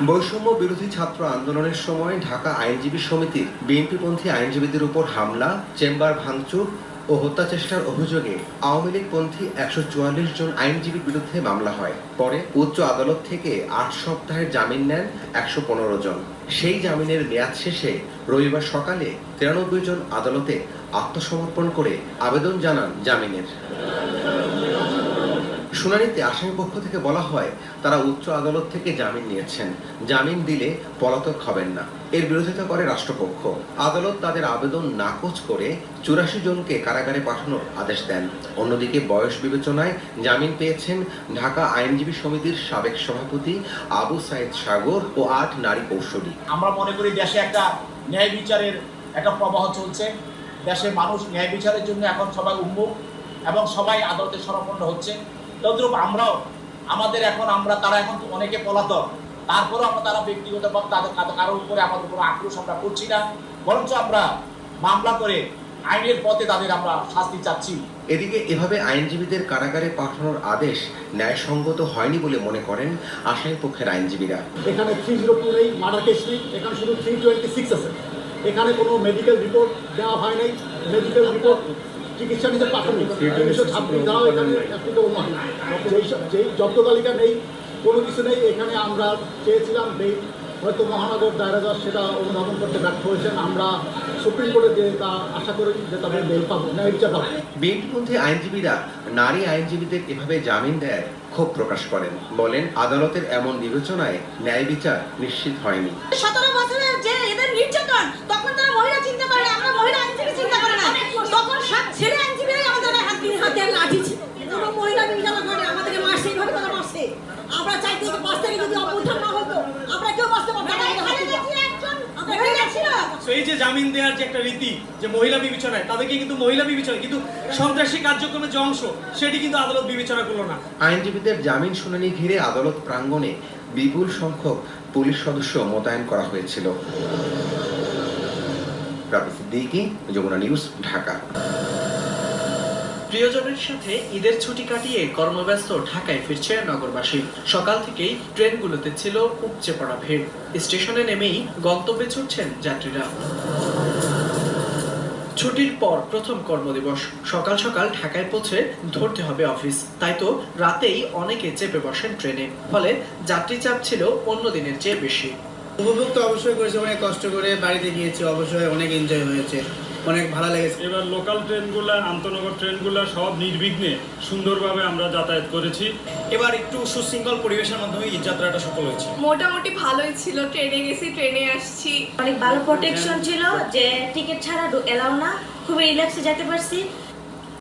বৈষম্য বিরোধী ছাত্র আন্দোলনের সময় ঢাকা আইনজীবী সমিতির বিএনপিপন্থী আইনজীবীদের উপর হামলা, চেম্বার ভাঙচুর ও হত্যা চেষ্টার অভিযোগে আওয়ামী লীগপন্থী একশো চুয়াল্লিশ জন আইনজীবীর বিরুদ্ধে মামলা হয়। পরে উচ্চ আদালত থেকে আট সপ্তাহের জামিন নেন একশো পনেরো জন। সেই জামিনের মেয়াদ শেষে রবিবার সকালে তিরানব্বই জন আদালতে আত্মসমর্পণ করে আবেদন জানান জামিনের। শুনানিতে আসামি পক্ষ থেকে বলা হয়, তারা উচ্চ আদালত থেকে জামিন নিয়েছেন। জামিন দিলে পলাতক হবেন না। এর বিরোধিতা করে রাষ্ট্রপক্ষ। আদালত তাদের আবেদন নাকচ করে চুরাশি জনকে কারাগারে পাঠানোর আদেশ দেন। অন্যদিকে বয়স বিবেচনায় জামিন পেয়েছেন ঢাকা আইনজীবী সমিতির সাবেক সভাপতি আবু সাইদ সাগর ও আট নারী কৌশলী আমরা মনে করি দেশে একটা ন্যায় বিচারের একটা প্রবাহ চলছে। দেশের মানুষ ন্যায় বিচারের জন্য এখন সবাই উন্মুখ এবং সবাই আদালতে শরণাপন্ন হচ্ছে। তদ্রূপ আমরাও আমাদের এখন আমরা তারা এখন অনেকে পলাতক তারপরেও আমরা তারা ব্যক্তিগতভাবে তাদের তাদের কারোর উপরে আমাদের কোনো আক্রোশ আমরা করছি না বরঞ্চ আমরা মামলা করে আইনের পথে তাদের আমরা শাস্তি চাচ্ছি। এদিকে এভাবে আইনজীবীদের কারাগারে পাঠানোর আদেশ ন্যায়সঙ্গত হয়নি বলে মনে করেন আসামি পক্ষের আইনজীবীরা। এখানে থ্রি জিরো টু নেই মার্ডার কেস নেই এখানে শুধু থ্রি টোয়েন্টি সিক্স আছে। এখানে কোনো মেডিকেল রিপোর্ট দেওয়া হয় নাই। মেডিকেল রিপোর্ট চিকিৎসা নিতে পাঠানো উনিশশো ছাব্বিশ দ্বারাও এখানে অ্যাপ্লিকেবল নয় যেই সব- যেই জব্দ তালিকা নেই কোনো কিছু নেই এখানে আমরা চেয়েছিলাম বেল হয়তো মহানগর দায়রা জজ সেটা অনুধাবন করতে ব্যর্থ হয়েছেন। আমরা সুপ্রিম কোর্টে যে তা আশা করি যে তাদের বেল পাবো ন্যায় বিচার পাবো বিএনপিপন্থী আইনজীবীরা নারী আইনজীবীদের এভাবে জামিন দেয় ক্ষোভ প্রকাশ করেন। বলেন আদালতের এমন বিবেচনায় ন্যায় বিচার নিশ্চিত হয়নি। সতেরো বছরের যে এদের নির্যাতন তখন তারা মহিলা চিন্তা করে না, আমরা মহিলা আইনজীবী চিন্তা করে না তখন সব ছেলে আইনজীবীরাই আমাদের হাত দিয়ে হাতে লাঠি ছিল। কোনো মহিলা নির্যাতন করে আমাদেরকে মারছে এইভাবে তারা মারছে আমরা চাইতে যে পাঁচ তারিখে যদি অভ্যুত্থান না হতো আমরা কেউ বাঁচতে পারতাম না। আমাদের হাত থেকে। আমরা মহিলা ছিল। তো এই যে জামিন দেওয়ার যে একটা রীতি যে মহিলা বিবেচনায় তাদেরকে কিন্তু মহিলা বিবেচনা কিন্তু সন্ত্রাসী কার্যক্রমের যে অংশ সেটি কিন্তু আদালত বিবেচনা করল না। আইনজীবীদের জামিন শুনানি ঘিরে আদালত প্রাঙ্গণে বিপুল সংখ্যক পুলিশ সদস্য মোতায়েন করা হয়েছিল। রাবি সিদ্দিকি যমুনা নিউজ ঢাকা। প্রিয়জনের সাথে ঈদের ছুটি কাটিয়ে কর্মব্যস্ত ঢাকায় ফিরছে নগরবাসী। সকাল থেকেই ট্রেনগুলোতে ছিল উপচে পড়া ভিড়। স্টেশনে নেমেই গন্তব্যে ছুটছেন যাত্রীরা। ছুটির পর প্রথম কর্মদিবস। সকাল সকাল ঢাকায় পৌঁছে ধরতে হবে অফিস। তাই তো রাতেই অনেকে চেপে বসেন ট্রেনে। ফলে যাত্রী চাপ ছিল অন্য দিনের চেয়ে বেশি। উপভোগ তো অবশ্যই করেছে, অনেক কষ্ট করে বাড়িতে গিয়েছে, অবশ্যই অনেক এনজয় হয়েছে। অনেক ভালো লেগেছে। এবার লোকাল ট্রেনগুলো আন্তনগর ট্রেনগুলো সব নির্বিঘ্নে সুন্দরভাবে আমরা যাতায়াত করেছি। এবার একটু সুশৃঙ্খল পরিবেশের মাধ্যমে এই যাত্রাটা সফল হয়েছে। মোটামুটি ভালোই ছিল ট্রেনে গেছি ট্রেনে আসছি। অনেক ভালো প্রোটেকশন ছিল যে টিকিট ছাড়া এলাও না খুবই রিল্যাক্সে যেতে পারছি।